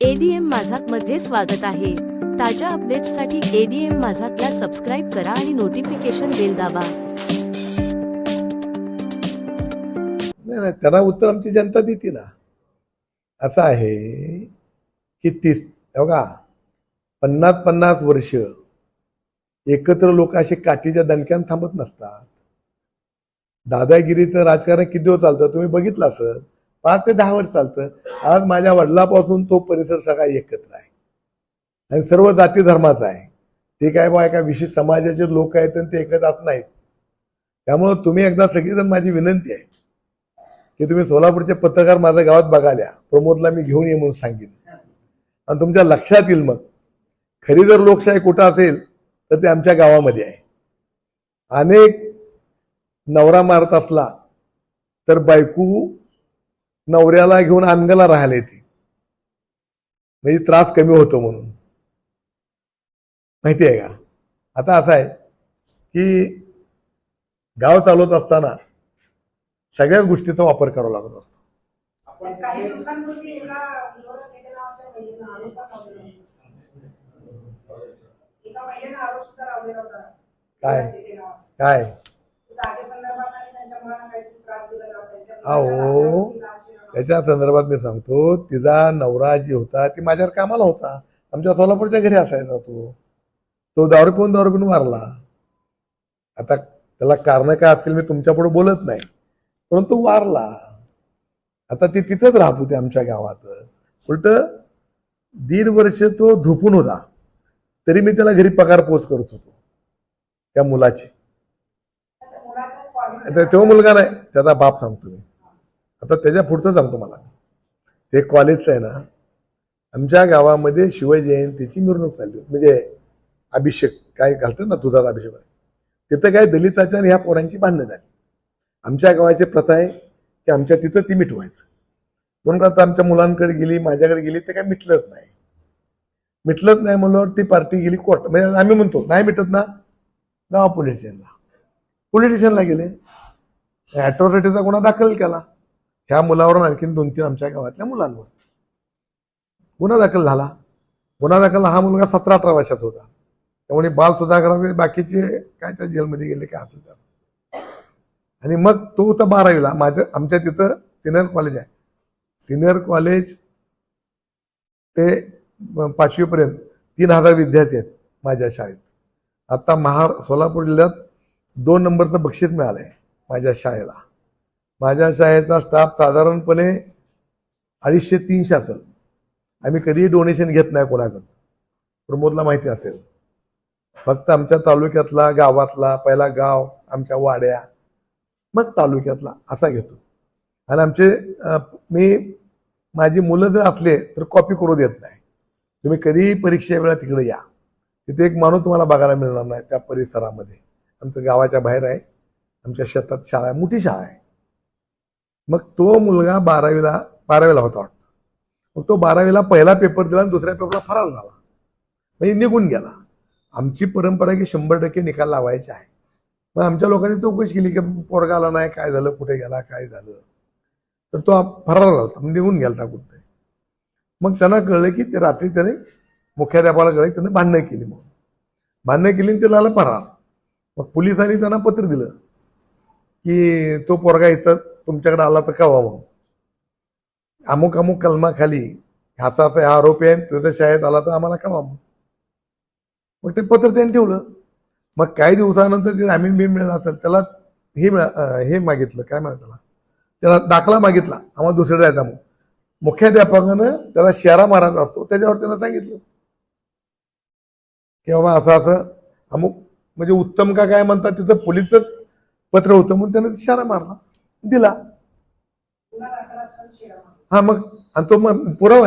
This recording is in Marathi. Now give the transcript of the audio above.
एडीएम माझाकमध्ये स्वागत आहे. ताज्या अपडेट्ससाठी एडीएम माझाकला सबस्क्राईब करा आणि नोटिफिकेशन बेल दाबा. नाही नाही त्यांना उत्तर आमची जनता देते ना. असं आहे की तीस बघा पन्नास पन्नास वर्ष एकत्र लोक असे काठीच्या दणक्यान थांबत नसतात. दादागिरीचं राजकारण किती दिवस चालतं? तुम्ही बघितलं असत पाच ते दहा वर्ष चालतं. आज माझ्या वडिलापासून तो परिसर सगळा एकत्र आहे. आणि सर्व जाती धर्माचा आहे. ते काय बा एका विशिष्ट समाजाचे लोक आहेत आणि ते एकत्र असं नाहीत. त्यामुळं तुम्ही एकदा सगळीजण माझी विनंती आहे की तुम्ही सोलापूरचे पत्रकार माझ्या गावात बघाल्या. प्रमोदला मी घेऊन ये म्हणून सांगेन आणि तुमच्या लक्षात येईल मग. खरी जर लोकशाही कुठं असेल तर ते आमच्या गावामध्ये आहे. अनेक नवरा मारत असला तर बायको नवऱ्याला घेऊन अंगला राहायला येते म्हणजे त्रास कमी होतो म्हणून. माहिती आहे का? आता असं आहे की गाव चालवत असताना सगळ्याच गोष्टीचा वापर करावा लागत असतो. काय? काय? अहो, ती. त्याच्या संदर्भात मी सांगतो तिचा नवरा जी होता ती माझ्यावर कामाला होता. आमच्या सोलापूरच्या घरी असायचा तो. तो दारू पिऊन दारू पिऊन मारला आता त्याला कारण काय असतील मी तुमच्यापुढे बोलत नाही. परंतु वारला. आता ती तिथंच राहत होती आमच्या गावातच. उलट दीड वर्ष तो झोपून होता. तरी मी त्याला घरी पगार पोच करत होतो. त्या मुलाची. तो मुलगा नाही त्याचा बाप सांगतो मी. आता त्याच्या पुढचं सांगतो मला. ते कॉलेजचं आहे ना आमच्या गावामध्ये शिवजयंतीची मिरवणूक चालली. म्हणजे अभिषेक काय घालतात ना दुधाचा अभिषेक? तिथं काय दलिताच्या ह्या पोरांची बांधणं झाली. आमच्या गावाची प्रथा आहे की आमच्या तिथं ती मिटवायचं. म्हणून आता आमच्या मुलांकडे गेली माझ्याकडे गेली ते काय मिटलंच नाही. मिटलंच नाही म्हणल्यावर ती पार्टी गेली कोर्ट. म्हणजे आम्ही म्हणतो नाही मिटत ना? गावा पोलीस स्टेशनला. पोलीस स्टेशनला गेले. अॅट्रॉसिटीचा गुन्हा दाखल केला. ह्या मुलावर आणखीन दोन तीन आमच्या गावातल्या मुलांवर. गुन्हा दाखल झाला. गुन्हा दाखल हा मुलगा सतरा अठरा वर्षाचा होता. त्यामुळे बाल सुधाकरांचे बाकीचे काय त्या जेलमध्ये गेले काय असं त्याचं. आणि मग तो होता बारावीला. माझ्या आमच्या तिथं सिनियर कॉलेज आहे. सिनियर कॉलेज ते पाचवीपर्यंत तीन हजार विद्यार्थी आहेत माझ्या शाळेत. आता महार सोलापूर जिल्ह्यात दोन नंबरचं बक्षीस मिळालं आहे माझ्या शाळेला. माझ्या शाळेचा स्टाफ साधारणपणे अडीचशे तीनशे असेल. आम्ही कधीही डोनेशन घेत नाही कोणाकडून. प्रमोदला माहिती असेल. फक्त आमच्या तालुक्यातला गावातला पहिला गाव आमच्या वाड्या मग तालुक्यातला असा घेतो. आणि आमचे मी माझी मुलं जर असले तर कॉपी करू देत नाही. तुम्ही कधीही परीक्षे वेळा तिकडे या. तिथे एक माणूस तुम्हाला बघायला मिळणार नाही त्या परिसरामध्ये. आमचं गावाच्या बाहेर आहे. आमच्या शेतात शाळा आहे मोठी शाळा आहे. मग तो मुलगा बारावीला बारावीला होता वाटतं. मग तो बारावीला पहिला पेपर दिला आणि दुसऱ्या पेपरला फरार झाला. म्हणजे निघून गेला. आमची परंपरा की शंभर टक्के निकाल लावायचे आहे. मग आमच्या लोकांनी चौकशी केली की पोरगा आला नाही काय झालं कुठे गेला काय झालं. तर तो फरार झाला निघून गेला कुठे मग त्यांना कळलं की ते रात्री त्याने मुख्याध्यापाला कळलं त्याने भांडणं केली म्हणून. भांडणं केली आणि ते आला फरार. मग पोलिसांनी त्यांना पत्र दिलं की तो पोरगा इथं तुमच्याकडे आला तर कळवा मग. अमुक अमुक कलमाखाली ह्याचा असा हा आरोपी आहे तो जर शाळेत आला तर आम्हाला कळवा मग. मग ते पत्र त्यांनी ठेवलं. मग काही दिवसानंतर ते जामीन मी मिळणार असेल त्याला हे मिळा हे मागितलं. काय म्हणा त्याला? त्याला दाखला मागितला. आम्हाला दुसरीकडे जायचा मग. मुख्याध्यापकानं त्याला शेरा मारायचा असतो त्याच्यावर त्यानं सांगितलं. की बाबा असं असं अमुक म्हणजे उत्तम का काय म्हणतात तिथं पोलीसच पत्र होतं म्हणून त्यानं शेरा मारला. दिला. हा मग आणि तो मग पुरावा